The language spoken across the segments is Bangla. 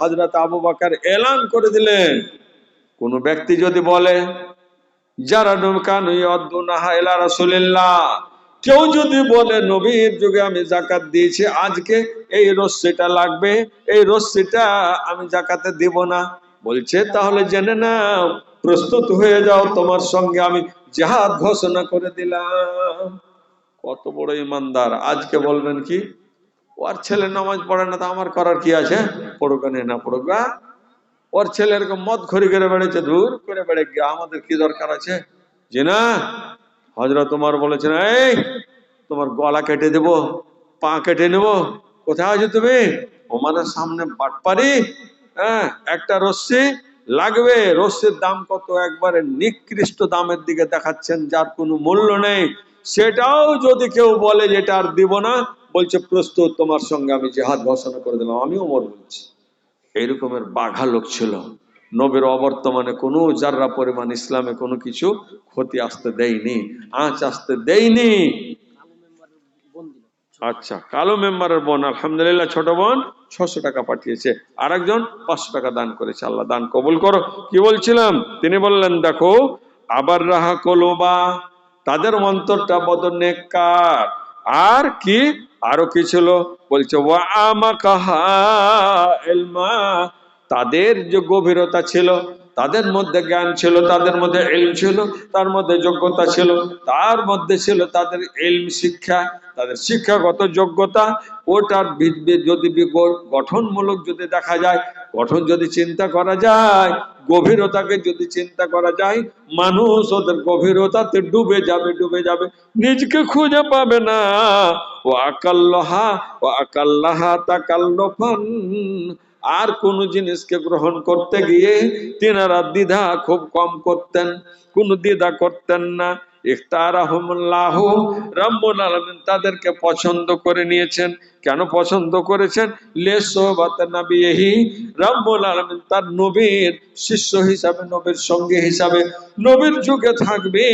হজরত আবু বাকার এলান করে দিলেন। কোন ব্যক্তি যদি বলে, যারা এলা রাসূলিল্লাহ। কেউ যদি বলে, নবীর যুগে আমি জাকাত দিয়েছি, আজকে এই রশ্মিটা লাগবে, এই রশ্মিটা আমি জাকাতে দিব না। বলছে, তাহলে জেনে নাও, প্রস্তুত হয়ে যাও, তোমার সঙ্গে আমি জাহাদ ঘোষণা করে দিলাম। কত বড় ইমানদার। আজকে বলবেন কি ওর ছেলে নামাজ পড়ে না, তো আমার করার কি আছে? পড়ুক না পড়ুক। ওর ছেলে এরকম মদ খড়ি করে বেড়েছে, দূর করে বেড়ে গিয়ে, আমাদের কি দরকার আছে? যে না হজরত তোমার বলেছেন, এই, তোমার গলা কেটে দেব, পা কেটে নেব, কোথায় আছো তুমি? তোমাদের সামনে বাটপারি হ্যাঁ একটা রশ্মি লাগবে, রশ্মির দাম কত? একবারে নিকৃষ্ট দামের দিকে দেখাচ্ছেন, যার কোনো মূল্য নেই। সেটাও যদি কেউ বলে যে এটা আর দিব না, বলছে, প্রস্তুত, তোমার সঙ্গে আমি জেহাদ ঘোষণা করে দিলাম, আমিও মর বলছি। এইরকমের বাঘা লোক ছিল। নবীর অবর্তমানে কোনো যার্রা পরিমাণ ইসলামে কোনো কিছু ক্ষতি আসতে দেয়নি, আঁচ আসতে দেয়নি। আচ্ছা কালো মেম্বারের বোন, আলহামদুলিল্লাহ, ছোট বোন ছশো টাকা পাঠিয়েছে। আর একজন পাঁচশো টাকা দান করেছে। আল্লাহ দান কবুল করো। কি বলছিলাম? তিনি বললেন, দেখো, আবার রাহা কলোবা তাদের অন্তরটা বদ নেককার আর কি? আরও কি ছিল? বলছে, ওয়া আমাকাহা এলমা তাদের যে গভীরতা ছিল তাদের মধ্যে জ্ঞান ছিল, তাদের মধ্যে এলম ছিল, তার মধ্যে যোগ্যতা ছিল, তার মধ্যে ছিল তাদের এলম শিক্ষা, তাদের শিক্ষাগত যোগ্যতা। ওটার যদি গঠনমূলক যদি দেখা যায়, গঠন যদি চিন্তা করা যায়, গভীরতাকে যদি চিন্তা করা যায়, মানুষ ওদের গভীরতাতে ডুবে যাবে ডুবে যাবে। নিজকে খুঁজে পাবে না। ও আকাল্লাহা ও আকাল্লাহা তাকাল্লফান। আর কোন জিনিসকে গ্রহণ করতে গিয়ে তিনারা দ্বিধা খুব কম করতেন, কোন দ্বিধা করতেন না। ইফতার আহমুল্লাহ রাব্বুল আলামিন তাদেরকে পছন্দ করে নিয়েছেন। কেন পছন্দ করেছেন? রাব্বুল আলামিন, তার নবীর শিষ্য হিসাবে, নবীর সঙ্গে হিসাবে। নবীর যুগে থাকবে,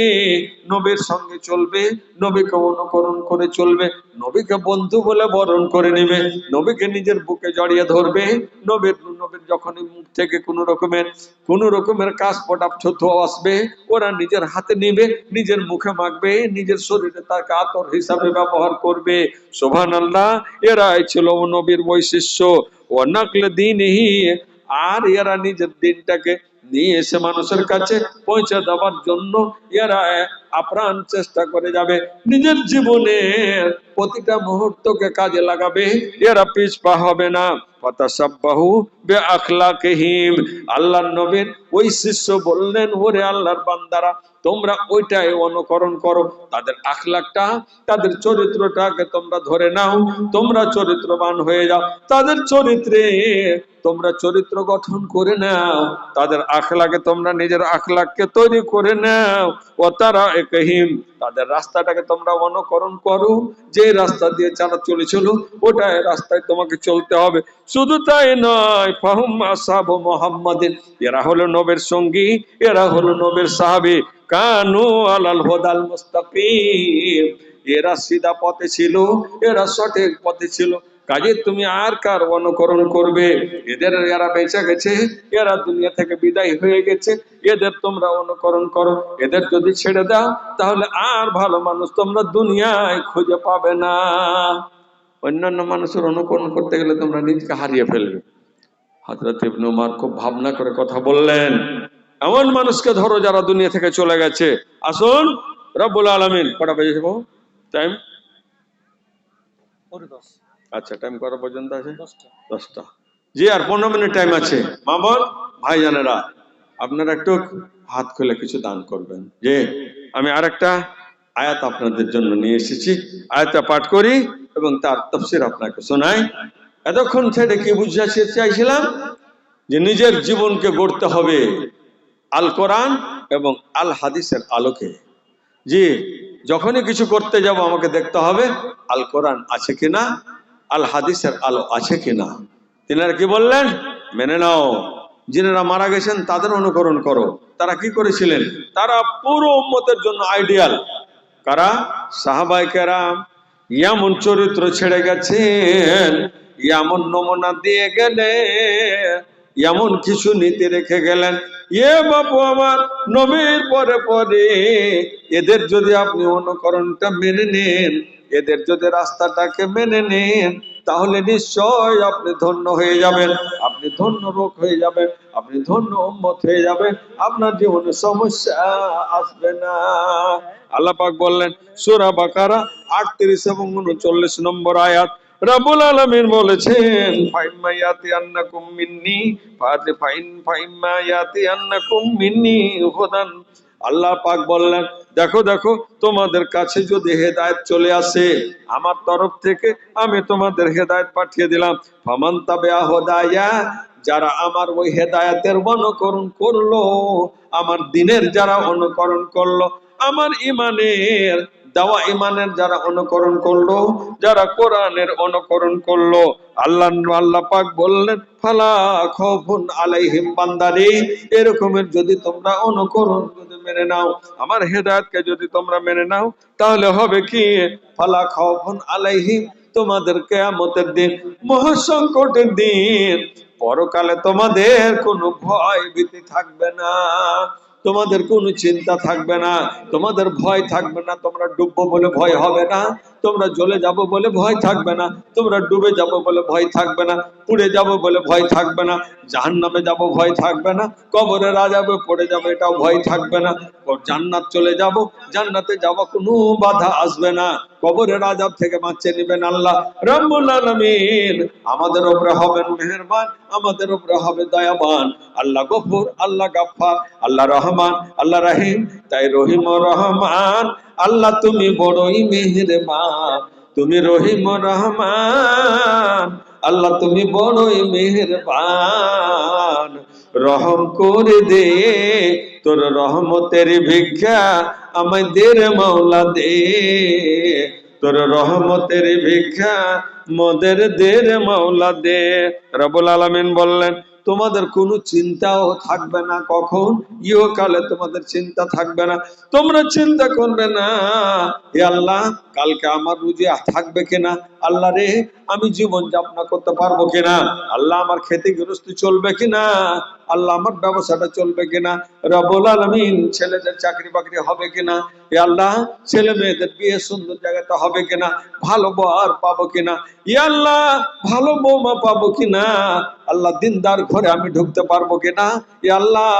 নবীর সঙ্গে চলবে, নবীকে অনুকরণ করে চলবে, নবীকে বন্ধু বলে বরণ করে নেবে, নবীকে নিজের বুকে জড়িয়ে ধরবে। নবীর নবীর যখনই মুখ থেকে কোনো রকমের কোনো রকমের কাজ পটাপ থুথু আসবে, ওরা নিজের হাতে নেবে, নিজের মুখে মাখবে, নিজের শরীরে তাকে আতর হিসাবে ব্যবহার করবে। সোভান আল্লাহ এরাই ছিল নবীর বৈশিষ্ট্য। ও নাকলে দিনহি, আর এরা নিজের দিনটাকে নিয়ে এসে মানুষের কাছে পৌঁছে দেওয়ার জন্য এরা আপ্রাণ চেষ্টা করে যাবে। নিজের জীবনের প্রতিটা মুহূর্তকে কাজে লাগাবে। এরা পিছপা হবে না। শিষ্য তোমরা তাদের তাদের চরিত্রটাকে তোমরা ধরে নাও। তোমরা চরিত্রবান হয়ে যাও। তাদের চরিত্রে তোমরা চরিত্র গঠন করে নাও। তাদের আখলাকে তোমরা নিজের আখলাককে তৈরি করে নাও। ও তারা একহিম তাদের রাস্তাটাকে তোমরা অনুকরণ করো। যে রাস্তা দিয়ে যারা চলেছিল, ওটাই রাস্তায় তোমাকে চলতে হবে। শুধু তাই নয় ফাহুম আসাব মোহাম্মদিন, এরা হলো নবের সঙ্গী, এরা হলো নবের সাহাবি। কানু আলাল হোদাল মুস্তাকিম, এরা সিধা পথে ছিল, এরা সঠিক পথে ছিল। কাজে তুমি আর কার অনুকরণ করবে? এদের এরা বেঁচে গেছে, এরা দুনিয়া থেকে বিদায় হয়ে গেছে। এদের তোমরা অনুকরণ করো। এদের যদি ছেড়ে দাও, তাহলে আর ভালো মানুষ তোমরা দুনিয়ায় খুঁজে পাবে না। অন্যান্য মানুষের অনুকরণ করতে গেলে তোমরা নিজকে হারিয়ে ফেলবে। হজরত ইবনে উমার খুব ভাবনা করে কথা বললেন, এমন মানুষকে ধরো যারা দুনিয়া থেকে চলে গেছে। আসুন, রব্বুল আলামিন। কটা বেজে টাইম আচ্ছা টাইম কটা পর্যন্ত আছে? দশটা। জি আর পনেরো মিনিট টাইম আছে। মা বোন ভাই জানেরা আপনারা একটু হাত খুলে কিছু দান করবেন। যে আমি আর একটা আয়াত আপনাদের জন্য নিয়ে এসেছি। আয়াতটা পাঠ করি এবং তার তফসির আপনাকে শোনাই। এতক্ষণ ছেড়ে কি বুঝাতে চাইছিলাম? যে নিজের জীবনকে গড়তে হবে আল কোরআন এবং আল হাদিসের আলোকে। জি যখনই কিছু করতে যাব আমাকে দেখতে হবে আল কোরআন আছে কিনা? আল হাদিসের আলো আছে কিনা? তিনারা কি বললেন? মেনে নাও। যিনারা মারা গেছেন, তাদের অনুকরণ করো। তারা কি করেছিলেন? তারা পুরো উম্মতের জন্য আইডিয়াল। কারা? সাহাবাই কেরাম। এমন চরিত্র ছেড়ে গেছেন। এমন নমুনা দিয়ে গেলে এমন কিছু নীতি রেখে গেলেন। এ বাপু আমার, নবীর পরে পরে এদের যদি আপনি অনুকরণটা মেনে নেন এদের যদি রাস্তাটাকে মেনে নেন, তাহলে নিশ্চয় আপনি ধন্য হয়ে যাবেন। আপনি ধন্য রোগ হয়ে যাবেন, আপনি ধন্য উম্মত হয়ে যাবেন, আপনার জীবনে সমস্যা আসবে না। আল্লাহ পাক বললেন, সূরা বাকারা আটত্রিশ এবং উনচল্লিশ নম্বর আয়াত রাবুল আলামিন বলেছেন ফাইম্মায়াতি আন্নাকুম মিন্নি ফাইন ফাইম্মায়াতি আন্নাকুম মিন্নি হুদান। আল্লাহ পাক বললেন, দেখো দেখো, তোমাদের কাছে যদি হেদায়েত চলে আসে, আমার তরফ থেকে আমি তোমাদের হেদায়েত পাঠিয়ে দিলাম। ফামান যারা আমার ওই হেদায়েতের অনুকরণ করল, আমার দিনের যারা অনুকরণ করল, আমার ইমানের দেওয়া ইমানের যারা অনুকরণ করল, যারা কোরআনের অনুকরণ করল, আল্লাহ আল্লাহ পাক বললেন, ফালা খফুন আলাইহিম বান্দারি এরকমের যদি তোমরা অনুকরণ মেনে নাও। আমার হেদায়তকে যদি তোমরা মেনে নাও, তাহলে হবে কি? ফালা খাওয়ন আলাইহিম, তোমাদের কেয়ামতের দিন, মহাসংকটের দিন। পরকালে তোমাদের কোনো ভয় ভীতি থাকবে না। তোমাদের কোনো চিন্তা থাকবে না। তোমাদের ভয় থাকবে না। তোমরা ডুববো বলে ভয় হবে না। তোমরা জ্বলে যাব বলে ভয় থাকবে না, তোমরা ডুবে যাব বলে ভয় থাকবে না, পুড়ে যাব বলে ভয় থাকবে না জাহান নামে যাব ভয় থাকবে না, কবরে রাজাবে পড়ে যাবে এটাও ভয় থাকবে না জান্নাত চলে যাব, জান্নাতে যাব কোনো বাধা আসবে না, কবরের আজাব থেকে বাঁচিয়ে নেবেন আল্লাহ রব্বুল আমাদের উপরে হবেন মেহেরবান, আমাদের উপরে হবে দয়াবান, আল্লাহ গফুর, আল্লাহ গাফফার, আল্লাহ রহমান, আল্লাহ রহিম, তাই রহিম ও রহমান আল্লাহ তুমি বড়ই মেহেরবান, তুমি রহিম রহমান। আল্লাহ তুমি বড়ই মেহেরবান। রহম করে দে, তোর রহমতের ভিক্ষা আমাদের মাওলা দে। তোর রহমতের ভিক্ষা মদের দের মাওলা দে। রবুল আলামিন বললেন তোমাদের কোনো চিন্তাও থাকবে না কখন? ইহকালে তোমাদের চিন্তা থাকবে না। তোমরা চিন্তা করবে না, হে আল্লাহ, কালকে আমার রুজি থাকবে কিনা? আল্লাহ রে, আমি জীবন যাপনা করতে পারব কিনা? আল্লাহ আমার খেতে গৃহস্থী চলবে কিনা? আল্লাহ আমার ব্যবসাটা চলবে কিনা? রবুল আলমিন ছেলেদের চাকরি বাকরি হবে কিনা? এ আল্লাহ, ছেলে মেয়েদের বিয়ে সুন্দর জায়গাতে হবে কিনা? ভালো বর পাবো কিনা? আল্লাহ ভালো বৌমা পাবো কিনা আল্লাহ দিনদার ঘরে আমি ঢুকতে পারব কিনা আল্লাহ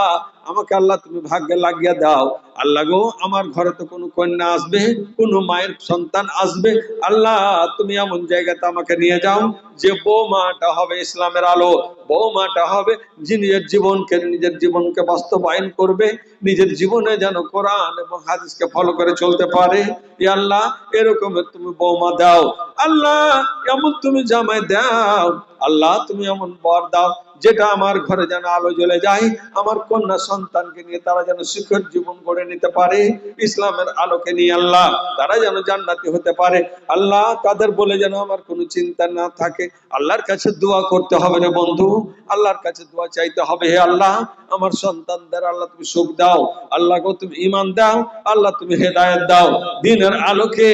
আমাকে আল্লাহ তুমি ভাগ্যে লাগিয়ে দাও। আল্লাহ গো, আমার ঘরে তো কোনো কন্যা আসবে, কোনো মায়ের সন্তান আসবে। আল্লাহ, তুমি এমন জায়গাতে আমাকে নিয়ে যাও যে বৌমাটা হবে ইসলামের আলো। বৌমাটা হবে যে নিজের জীবনকে নিজের জীবনকে বাস্তবায়ন করবে, নিজের জীবনে যেন কোরআন এবং হাদিসকে ফলো করে চলতে পারে। আল্লাহ এরকমের তুমি বৌমা দাও। আল্লাহ, এমন তুমি জামাই দাও। আল্লাহ, তুমি এমন বর দাও। যেটা আমার ঘরে যেন আলো জ্বলে যায়, আমার কন্যা সন্তানকে নিয়ে তারা যেন শিখর জীবন গড়ে নিতে পারে, ইসলামের আলোকে নিয়ে আল্লাহ তারা যেন জান্নাতি হতে পারে। আল্লাহ তাদের বলে যেন আমার কোনো চিন্তা না থাকে। আল্লাহর কাছে দোয়া করতে হবে রে বন্ধু। আল্লাহর কাছে দোয়া চাইতে হবে হে আল্লাহ। আমার সন্তানদের আল্লাহ তুমি সুখ দাও। আল্লাহ গো তুমি ইমান দাও। আল্লাহ তুমি হেদায়েত দাও। দিনের আলোকে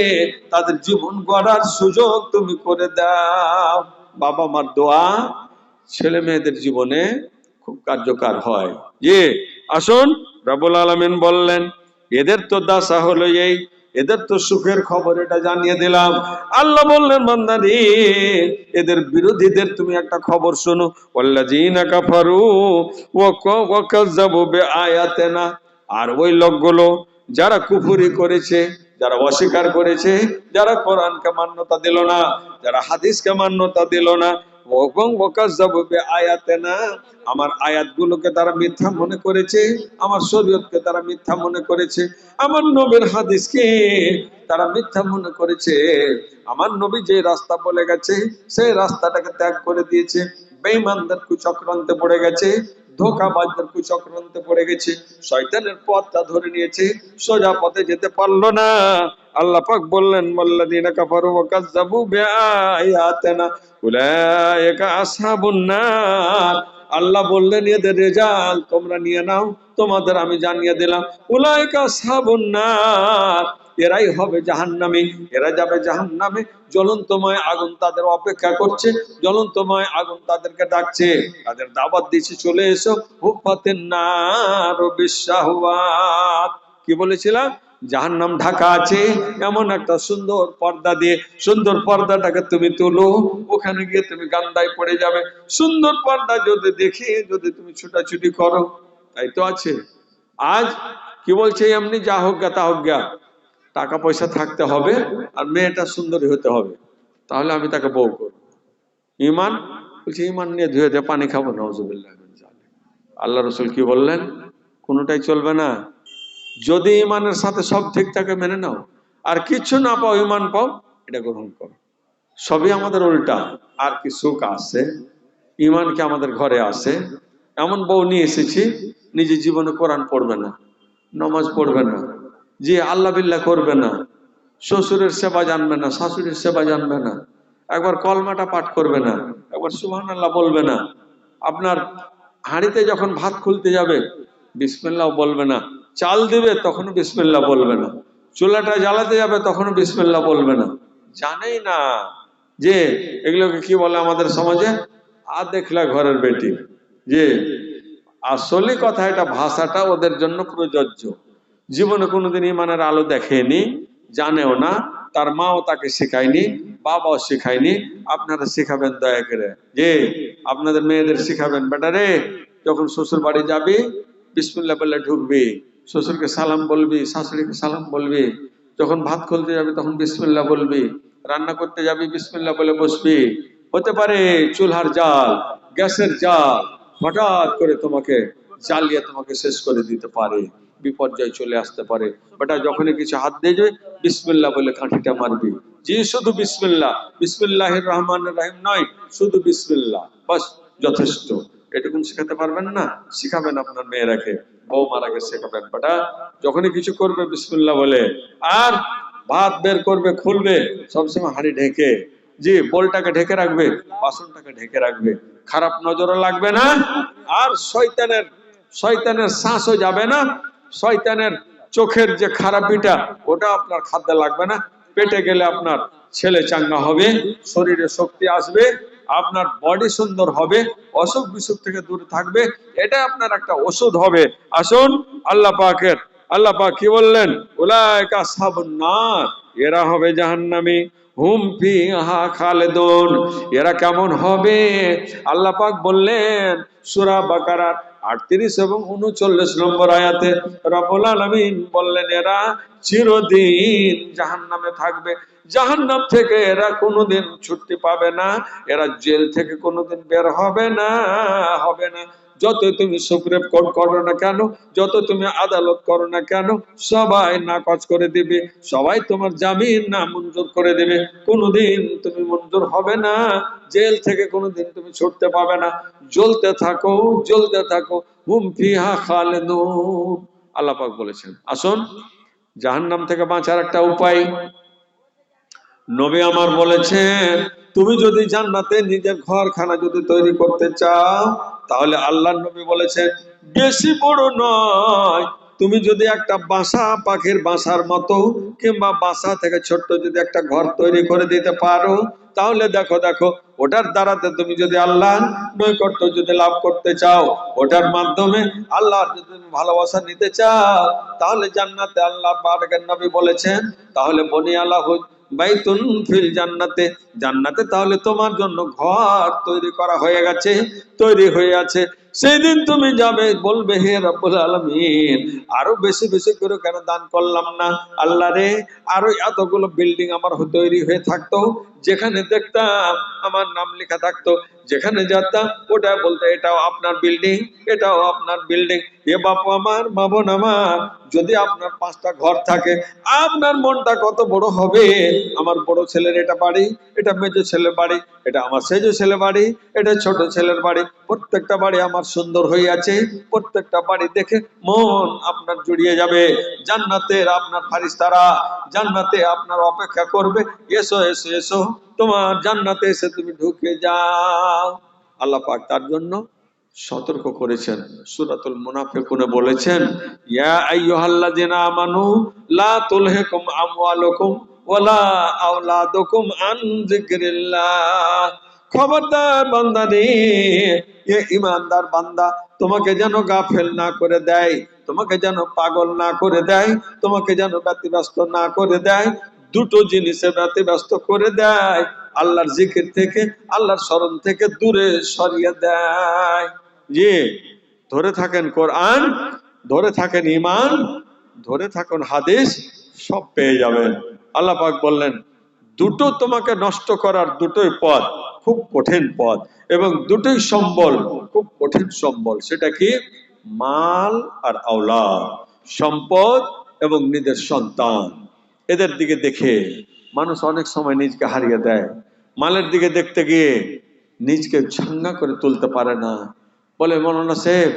তাদের জীবন গড়ার সুযোগ তুমি করে দাও। বাবা মার দোয়া ছেলে মেয়েদের জীবনে খুব কার্যকর হয়। যে, আসুন, রাবুল আলমিন বললেন, এদের তো দাসা হলো এই, এদের তো সুখের খবর এটা জানিয়ে দিলাম। আল্লাহ বললেন, বান্দারি, এদের বিরোধীদের তুমি একটা খবর শোনো। কাফারু বিআয়াতিনা। আর ওই লোকগুলো যারা কুফুরি করেছে, যারা অস্বীকার করেছে, যারা কোরআনকে মান্যতা দিল না, যারা হাদিসকে মান্যতা দিল না আমার আয়াতগুলোকে তারা মিথ্যা মনে করেছে, আমার শরীয়তকে তারা মিথ্যা মনে করেছে, আমার নবীর হাদিসকে তারা মিথ্যা মনে করেছে। আমার নবী যে রাস্তা বলে গেছে, সেই রাস্তাটাকে ত্যাগ করে দিয়েছে। বেঈমানদের কুচক্রান্তে পড়ে গেছে, ধোকাবাজদের কুচক্রান্তে পড়ে গেছে। শয়তানের পথটা ধরে নিয়েছে, সোজা পথে যেতে পারল না। আল্লাহ পাক বললেন মাল্লাযীনা কাফারু ওয়া কাযযাবু বিআয়াতিনা, উলাইকা আসহাবুন নার। আল্লাহ বললেন, এদের রেজাল্ট তোমরা নিয়ে নাও, তোমাদের আমি জানিয়ে দিলাম, উলাইকা আসহাবুন নার। এরাই হবে জাহান্নামী, এরা যাবে জাহান্নামে, জ্বলন্তময় আগুন তাদের অপেক্ষা করছে, জ্বলন্তময় আগুন তাদেরকে ডাকছে। তাদের দাবাত দিচ্ছে চলে এসো হুফাতেন নার বিশ্বাহওয়াত কি বলেছিলাম? জাহান্নাম ঢাকা আছে। এমন একটা সুন্দর পর্দা দিয়ে, সুন্দর পর্দাটাকে তুমি তুলো। ওখানে গিয়ে তুমি গান্দায় পড়ে যাবে। সুন্দর পর্দা যদি দেখে, যদি তুমি ছুটাছুটি করো, তাই তো আছে। আজ কি বলছে এমনি? যা হোক গা, তা হোক গা। টাকা পয়সা থাকতে হবে আর মেয়েটা সুন্দরী হতে হবে। তাহলে আমি তাকে বউ করব। ইমান? বলছে, ইমান নিয়ে ধুয়ে দিয়ে পানি খাব নজুবিল্লাহ আল্লাহ রসুল কি বললেন? কোনোটাই চলবে না। যদি ইমানের সাথে সব ঠিক থাকে, মেনে নাও। আর কিছু না পাও, ইমান পাও, এটা গ্রহণ করো। সবই আমাদের উল্টা। আর কি সুখ আসে ইমান কি আমাদের ঘরে আসে এমন বউ নিয়ে এসেছি নিজে জীবনে কোরআন পড়বে না, নমাজ পড়বে না, যে আল্লাহ বিল্লা করবে না, শ্বশুরের সেবা জানবে না, শাশুড়ির সেবা জানবে না, একবার কলমাটা পাঠ করবে না, একবার সুহান আল্লাহ বলবে না। আপনার হাঁড়িতে যখন ভাত খুলতে যাবে, বিসমিল্লাহ বলবে না। চাল দিবে তখনও বিসমিল্লাহ বলবে না। চুলাটা জ্বালাতে যাবে তখনও বিসমিল্লাহ বলবে না। জানেই না যে এগুলোকে কি বলে আমাদের সমাজে? আর দেখলা ঘরের বেটি। যে আসলে কথা, এটা ভাষাটা ওদের জন্য প্রযোজ্য। জীবনে কোনোদিন ইমানের আলো দেখেনি, জানেও না, তার মাও তাকে শেখায়নি, বাবাও শেখায়নি। আপনারা শেখাবেন দয়া করে। যে আপনাদের মেয়েদের শেখাবেন বেটা রে যখন শ্বশুর বাড়ি যাবি, বিসমুল্লাহ বলে ঢুকবি। শ্বশুরকে সালাম বলবি, শাশুড়িকে সালাম বলবি, যখন ভাত খুলতে যাবি তখন বিসমুল্লাহ বলবি, রান্না করতে যাবি বিসমুল্লাহ বলে বসবি। হতে পারে চুলহার জাল, গ্যাসের জাল, হঠাৎ করে তোমাকে জ্বালিয়ে তোমাকে শেষ করে দিতে পারে, বিপর্যয় চলে আসতে পারে। বেটা, যখনই কিছু হাত দিয়ে যাবে, বিসমিল্লাহ বলে কাঠিটা মারবি। জি, শুধু বিসমিল্লাহ বিসমিল্লাহ রহমান রাহিম নয়, শুধু বিসমিল্লাহ, বাস, যথেষ্ট। এটুকুন শেখাতে পারবেন না, শিখাবেন আপনার মেয়েরাকে। বউ মারাকে শেখাবেন বেটা যখনই কিছু করবে, বিসমিল্লাহ বলে। আর ভাত বের করবে, খুলবে, সবসময় হাঁড়ি ঢেকে। জি, বলটাকে ঢেকে রাখবে, বাসনটাকে ঢেকে রাখবে। খারাপ নজরও লাগবে না। আর শয়তানের শয়তানের শ্বাসও যাবে না। শয়তানের চোখের যে খারাপিটা, ওটা আপনার খাদ্যে লাগবে না। পেটে গেলে আপনার ছেলে চাঙ্গা হবে, শরীরে শক্তি আসবে। আপনার বডি সুন্দর হবে, অসুখ বিসুখ থেকে দূরে থাকবে এটা আপনার একটা ওষুধ হবে। আসুন, আল্লাহ পাকের, আল্লাহ পাক কি বললেন? উলায়কা সাবনার এরা হবে জাহান্নামী। হুম ফিহা খালেদুন, এরা কেমন হবে? আল্লাহ পাক বললেন, সুরা বাকারার আটত্রিশ এবং উনচল্লিশ নম্বর আয়াতে রবুল আলমিন বললেন, এরা চিরদিন জাহান নামে থাকবে। জাহান নাম থেকে এরা কোনোদিন ছুটি পাবে না। এরা জেল থেকে কোনোদিন বের হবে না হবে না। যত তুমি সুপ্রিম কোর্ট করো না কেন যত তুমি আদালত করো না কেন, সবাই নাকচ করে দিবে, সবাই তোমার জামিন না মঞ্জুর করে দেবে। কোনোদিন তুমি মঞ্জুর হবে না, জেল থেকে কোনোদিন তুমি ছুটতে পাবে না। জ্বলতে থাকো জ্বলতে থাকো, হুম ফিহা খালেদুন। আল্লাহ পাক বলেছেন, আসুন, জাহান্নাম থেকে বাঁচার একটা উপায়। নবী আমার বলেছেন তুমি যদি জান্নাতে নিজের ঘরখানা যদি তৈরি করতে চাও, তাহলে আল্লাহ নবী বলেছেন, বেশি বড় নয়। তুমি যদি একটা বাসা, পাখির বাসার মতো, কিংবা বাসা থেকে ছোট্ট যদি একটা ঘর তৈরি করে দিতে পারো, তাহলে দেখো দেখো, ওটার দ্বারাতে তুমি যদি আল্লাহ নৈকট্য যদি লাভ করতে চাও, ওটার মাধ্যমে আল্লাহর যদি তুমি ভালোবাসা নিতে চাও, তাহলে জান্নাতে আল্লাহ বারকের নবী বলেছেন, তাহলে বনি আল্লাহ বাইতুন ফিল জান্নাতে। জান্নাতে তাহলে তোমার জন্য ঘর তৈরি করা হয়ে গেছে, তৈরি হয়ে আছে। সেই দিন তুমি যাবে, বলবে, হে রব্বুল আলমিন, আরও বেশি বেশি করে কেন দান করলাম না? আল্লাহ রে, আরও এতগুলো বিল্ডিং আমার তৈরি হয়ে থাকতো, যেখানে দেখতাম আমার নাম লেখা থাকতো, যেখানে যেতাম ওটা বলতে, এটাও আপনার বিল্ডিং এটাও আপনার বিল্ডিং এ বাপু আমার মা বোন আমার, যদি আপনার পাঁচটা ঘর থাকে, আপনার মনটা কত বড় হবে? আমার বড় ছেলের এটা বাড়ি, এটা মেজো ছেলের বাড়ি, এটা আমার সেজো ছেলে বাড়ি, এটা ছোট ছেলের বাড়ি, প্রত্যেকটা বাড়ি আমার সুন্দর হয়ে আছে প্রত্যেকটা বাড়ি দেখে মন আপনার জুড়িয়ে যাবে। জান্নাতের আপনার ফারিস্তারা, জান্নাতে আপনার অপেক্ষা করবে। এসো এসো এসো, তোমার জান্নাতে এসে তুমি ঢুকে যাও। আল্লাহ পাক তার জন্য সতর্ক করেছেন। সূরাতুল মুনাফিকুনে বলেছেন, ইয়া আইয়ুহাল্লাযিনা আমানু, লা তুলহিকুম আমওয়ালুকুম ওয়ালা আওলাদুকুম আন যিকরিল্লাহ। খবরদার বান্দা রে এ ইমানদার বান্দা, তোমাকে যেন গাফেল না করে দেয়, তোমাকে যেন পাগল না করে দেয়, তোমাকে যেন ব্যতিব্যস্ত না করে দেয়, দুটো জিনিসে ব্যতিব্যস্ত করে দেয়, আল্লাহর জিকির থেকে, আল্লাহর স্মরণ থেকে দূরে সরিয়ে দেয়। যে ধরে থাকেন কোরআন, ধরে থাকেন ইমান ধরে থাকুন হাদিস, সব পেয়ে যাবেন। আল্লাহ পাক বললেন দুটো তোমাকে নষ্ট করার দুটোই পথ, খুব কঠিন পথ, এবং দুটোই সম্বল, খুব কঠিন সম্বল। সেটা কি? মাল আর আওলা সম্পদ এবং নিজের সন্তান। এদের দিকে দেখে মানুষ অনেক সময় নিজকে হারিয়ে দেয়। মালের দিকে দেখতে গিয়ে নিজকে ছাঙ্গা করে তুলতে পারে না। বলে, মৌলানা সাহেব,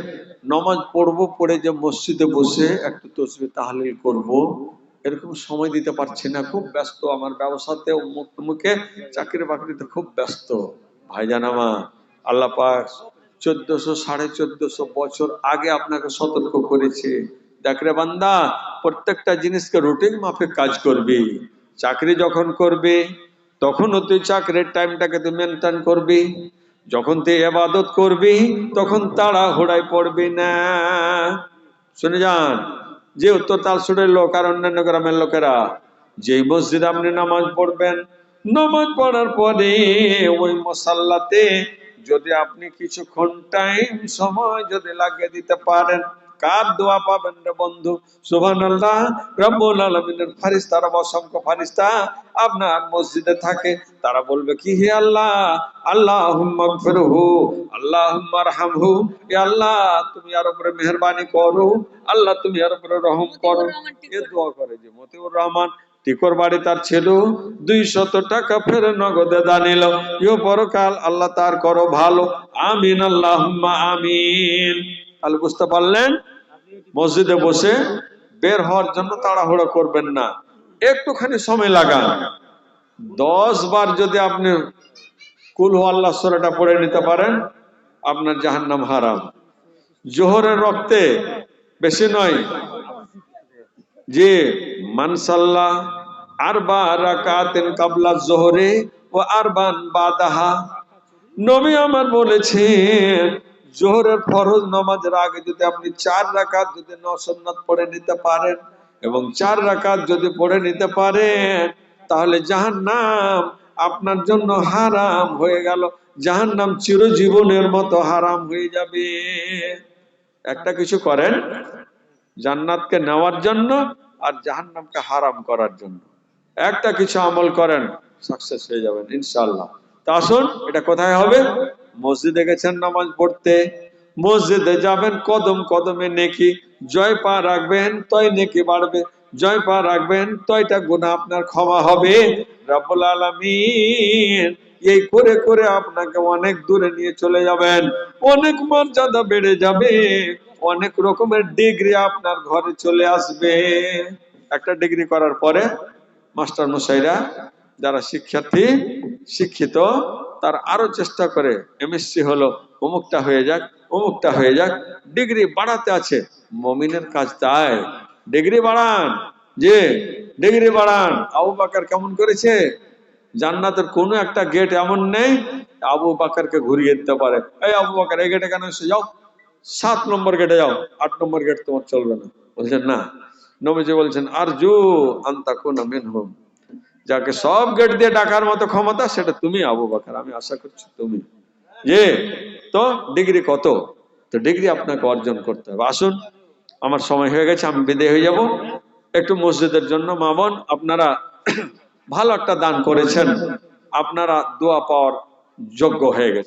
নমাজ পড়ব পড়ে যে মসজিদে বসে একটু তসবি তাহলিল করব এরকম সময় দিতে পারছি না। খুব ব্যস্ত। আমার ব্যবসাতে মুখ চাকরি বাকরিতে খুব ব্যস্ত। ভাইজান আমার, আল্লাহ পাক চোদ্দশো, সাড়ে চোদ্দশো বছর আগে আপনাকে সতর্ক করেছে। দেখ রে বান্দা, প্রত্যেকটা জিনিসকে রুটিন মাফিক কাজ করবি। চাকরি যখন করবি, তখনও তুই চাকরির টাইমটাকে তুই মেনটেন করবি। যখন তুই এবাদত করবি, তখন তাড়া হোড়ায় পড়বি না। শুনে যান। যে উত্তর তালসুরের লোক আর অন্যান্য গ্রামের লোকেরা যে মসজিদে আপনি নামাজ পড়বেন, নামাজ পড়ার পরে ওই মশাল্লাতে যদি আপনি কিছুক্ষণ টাইম সময় যদি লাগিয়ে দিতে পারেন কার দোয়া পাবেন রে বন্ধু। সুবহানাল্লাহ রব্বুল আলামিনের ফারিস্তারা অসংখ্য ফারিস্তা আপনার মসজিদে থাকে। তারা বলবে কি হে আল্লাহ? আল্লাহুম্মা গফিরহু। আল্লাহুম্মা আরহামহু। এ আল্লাহ তুমি আর উপরে মেহেরবানি করো। আল্লাহ তুমি আর উপরে রহম করো। এ দোয়া করে যে মতিউর রহমান টিকর বাড়ি তার ছিল। দুই শত টাকা ফের নগদে দানিল ইও পরকাল আল্লাহ তার করো ভালো। আমিন আল্লাহুম্মা আমিন। তাহলে বুঝতে পারলেন? মসজিদে বসে বের হওয়ার জন্য তাড়াহুড়ো করবেন না। একটুখানি সময় লাগান। দশ বার যদি আপনি কুল আল্লাহ সোরাটা পড়ে নিতে পারেন, আপনার জাহান্নাম হারাম। জোহরের রক্তে বেশি নয়। যে মানসাল্লাহ আরবা রাকাতেন কাবলা জোহরে ও আরবান বাদাহা। নবী আমার বলেছেন জোহরের ফরজ নামাজের আগে যদি আপনি চার রাকাত যদি নসন্নাত পড়ে নিতে পারেন এবং চার রাকাত যদি পড়ে নিতে পারেন, তাহলে যাহার জাহান্নাম আপনার জন্য হারাম হয়ে গেল। যাহার জাহান্নাম চিরজীবনের মতো হারাম হয়ে যাবে। একটা কিছু করেন, জান্নাতকে নেওয়ার জন্য আর জাহান্নামকে হারাম করার জন্য। একটা কিছু আমল করেন সাকসেস হয়ে যাবেন ইনশাল্লাহ তা আসুন, এটা কোথায় হবে? মসজিদে গেছেন নামাজ পড়তে। মসজিদে যাবেন কদম কদমে নেকি। জয় পা রাখবেন, তয় নেকি বাড়বে। জয় পা রাখবেন, তয়টা গুণা আপনার ক্ষমা হবে। রব্বুল আলামিন এই করে করে আপনাকে অনেক দূরে নিয়ে চলে যাবেন। অনেক মর্যাদা বেড়ে যাবে। অনেক রকমের ডিগ্রি আপনার ঘরে চলে আসবে। একটা ডিগ্রি করার পরে মাস্টার মশাইরা, যারা শিক্ষার্থী, শিক্ষিত তার আরও চেষ্টা করে এমএসসি হলো অমুকটা হয়ে যাক অমুকটা হয়ে যাক ডিগ্রি বাড়াতে আছে। মমিনের কাজ তাই। ডিগ্রি বাড়ান। যে ডিগ্রি বাড়ান। আবু বাকার কেমন করেছে? জান্নাতের কোনো একটা গেট এমন নেই, আবু বাকারকে ঘুরিয়ে দিতে পারে। এই আবু বাকার, এই গেটে কেন এসে যাও। সাত নম্বর গেটে যাও। আট নম্বর গেট তোমার চলবে না। বলছেন, না। নবীজি বলছেন, আরজু আন্তা কোন মেন হোম যাকে সব গেট দিয়ে ডাকার মতো ক্ষমতা, সেটা তুমি, আবু বাকার। আমি আশা করছি তুমি। যে, তো ডিগ্রি কত? তো ডিগ্রি আপনাকে অর্জন করতে হবে। আসুন, আমার সময় হয়ে গেছে, আমি বিদায় হয়ে যাব। একটু মসজিদের জন্য, মামন, আপনারা ভালো একটা দান করেছেন। আপনারা দোয়া পাওয়ার যোগ্য হয়ে গেছে